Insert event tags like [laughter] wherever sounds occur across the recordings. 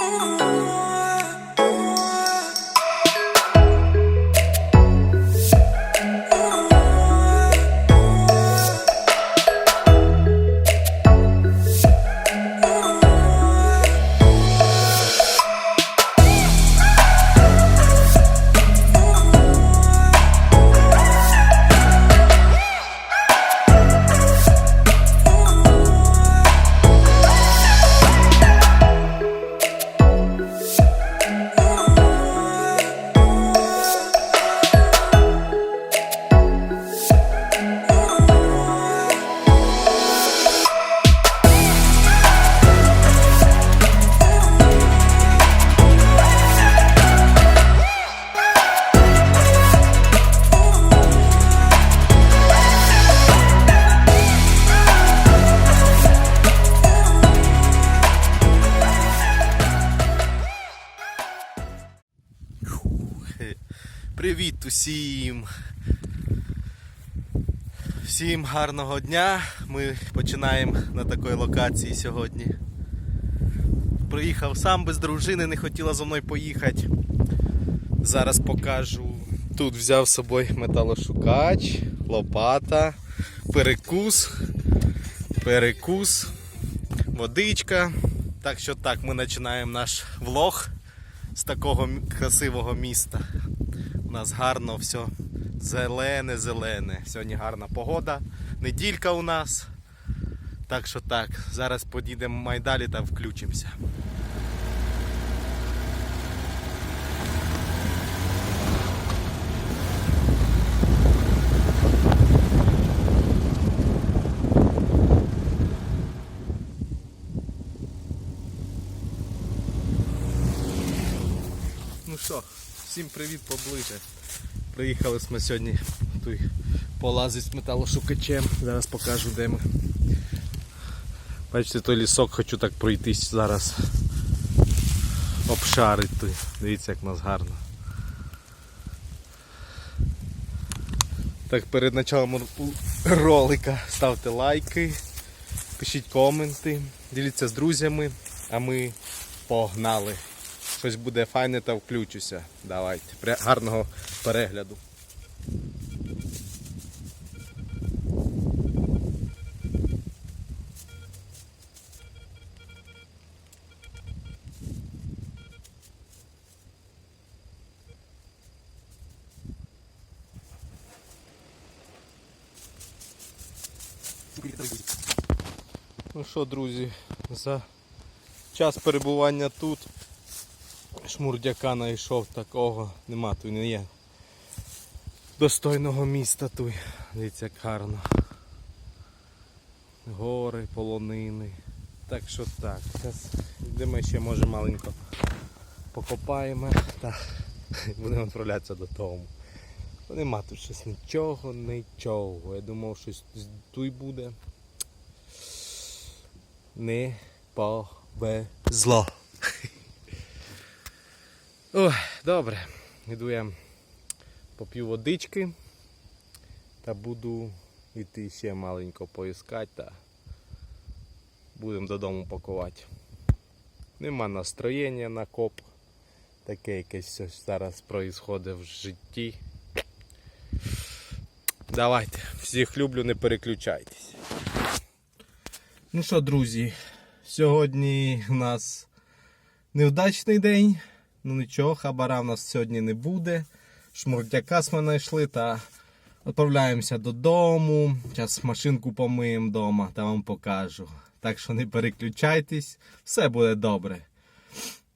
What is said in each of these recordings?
Oh. Всім. Всім гарного дня. Ми починаємо на такій локації сьогодні. Приїхав сам без дружини, не хотіла зі мною поїхати. Зараз покажу. Тут взяв з собою металошукач, лопата, перекус, перекус, водичка. Так що так, ми починаємо наш влог з такого красивого міста. У нас гарно все зелене, зелене. Сьогодні гарна погода. Неділька у нас. Так що так, зараз подійдемо майдалі та включимося. Ну що, всім привіт поближе. Приїхали ми сьогодні тут полазить з металошукачем. Зараз покажу де ми. Бачите, той лісок хочу так пройтись зараз. Обшарить тут. Дивіться, як нас гарно. Так, перед началом ролика ставте лайки, пишіть коменти, діліться з друзями, а ми погнали. Щось буде файне та включуся. Давайте. Гарного перегляду. Ну що, друзі, за час перебування тут шмурдяка знайшов такого, нема тут не є. Достойного міста тут. Дивіться, як гарно. Гори, полонини. Так що так. Зараз йдемо ще може маленько покопаємо та [laughs] будемо відправлятися додому. Нема тут щось нічого, нічого. Я думав, щось тут буде. Не повезло. [laughs] Ой, добре. Іду я поп'ю водички та буду йти ще маленько поіскати та будемо додому пакувати. Нема настроєння на коп. Таке якесь щось зараз проїсходить в житті. Давайте, всіх люблю, не переключайтесь. Ну що, друзі, сьогодні у нас невдачний день. Ну нічого, хабара в нас сьогодні не буде. Шмурдяка ми знайшли та відправляємося додому. Зараз машинку помиємо вдома та вам покажу. Так що не переключайтесь, все буде добре.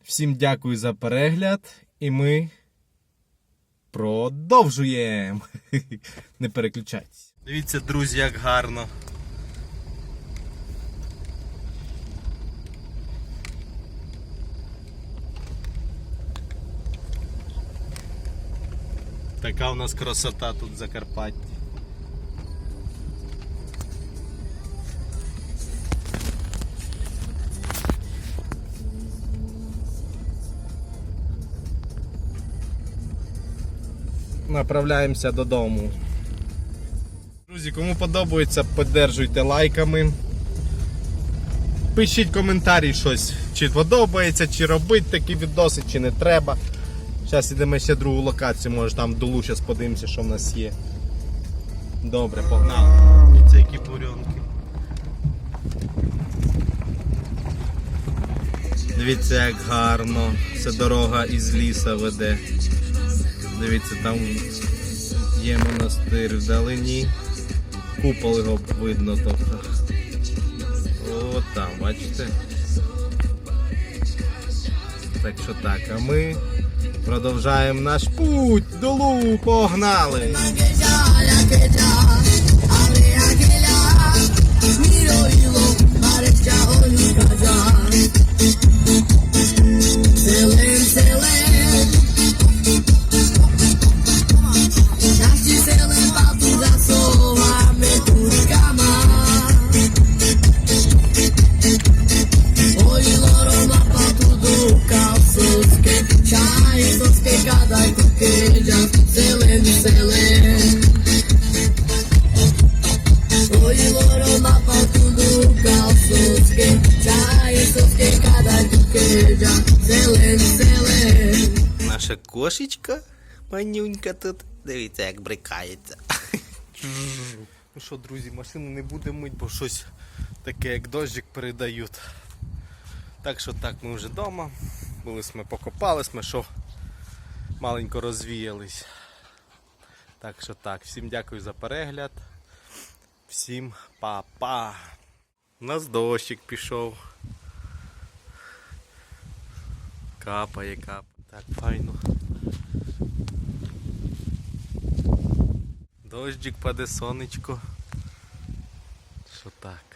Всім дякую за перегляд і ми продовжуємо. [laughs] Не переключайтесь. Дивіться, друзі, як гарно. Така у нас красота тут в Закарпатті. Направляємося додому. Друзі, кому подобається, підтримуйте лайками. Пишіть коментарі щось, чи подобається, чи робити такі відоси, чи не треба. Зараз йдемо ще другу локацію, може там зараз подивимося, що в нас є. Добре, погнали. Дивіться, які бурьонки. Дивіться, як гарно. Це дорога із ліса веде. Дивіться, там є монастир вдалині. Купол його видно тобто. О, там, бачите? Так що так, а ми продовжаємо наш путь долу, погнали! Наша кошечка манюнька тут. Дивіться, як брикається. Ну що, друзі, машину не будемо мить, бо щось таке, як дощик передають. Так що так, ми вже вдома. Були ми покопались, ми що маленько розвіялись. Так що так, всім дякую за перегляд. Всім па-па. У нас дощик пішов. Капає, капає. Так, файно. Дождик паде сонечко. Що так?